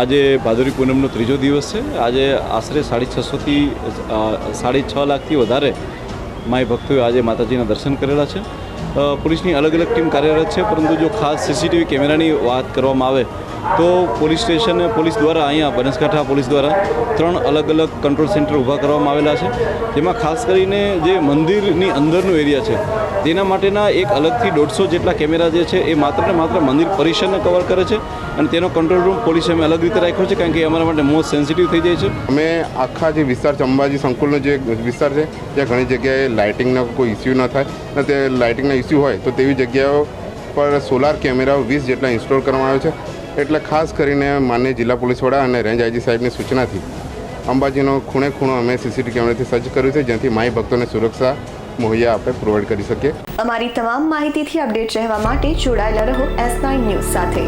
આજે ભાદરવી પૂનમનો ત્રીજો દિવસ છે. આજે આશરે સાડી છસોથી સાડી છ લાખથી વધારે માય ભક્તોએ આજે માતાજીના દર્શન કરેલા છે. પોલીસની અલગ અલગ ટીમ કાર્યરત છે, પરંતુ જો ખાસ સીસીટીવી કેમેરાની વાત કરવામાં આવે તો પોલીસ સ્ટેશન, પોલીસ દ્વારા અહીંયા બનાસકાંઠા પોલીસ દ્વારા ત્રણ અલગ અલગ કંટ્રોલ સેન્ટર ઊભા કરવામાં આવેલા છે. જેમાં ખાસ કરીને જે મંદિરની અંદરનો એરિયા છે, તેના માટેના એક અલગથી દોઢસો જેટલા કેમેરા જે છે, એ માત્ર ને માત્ર મંદિર પરિસરને કવર કરે છે. અને તેનો કંટ્રોલ રૂમ પોલીસે અમે અલગ રીતે રાખ્યો છે કારણ કે અમારા માટે મોસ્ટ સેન્સિટિવ થઈ જાય છે. અમે આખા જે વિસ્તાર છે અંબાજી સંકુલનો જે વિસ્તાર છે ત્યાં ઘણી જગ્યાએ લાઇટિંગનો કોઈ ઇસ્યુ ન થાય. અને તે લાઇટિંગના ઇસ્યુ હોય તો તેવી જગ્યાઓ પર સોલાર કેમેરાઓ વીસ જેટલા ઇન્સ્ટોલ કરવામાં આવ્યો છે. એટલે ખાસ કરીને માન્ય જિલ્લા પોલીસ વડા અને રેન્જ આઈજી સાહેબની સૂચનાથી અંબાજીનો ખૂણે ખૂણો અમે સીસીટીવી કેમેરાથી સજ્જ કર્યું છે જેથી માઈ ભક્તોને સુરક્ષા મુહૈયા આપણે પ્રોવાઈડ કરી શકીએ. અમારી તમામ માહિતીથી અપડેટ રહેવા માટે જોડાયેલા રહો એસ નાઇન ન્યૂઝ સાથે.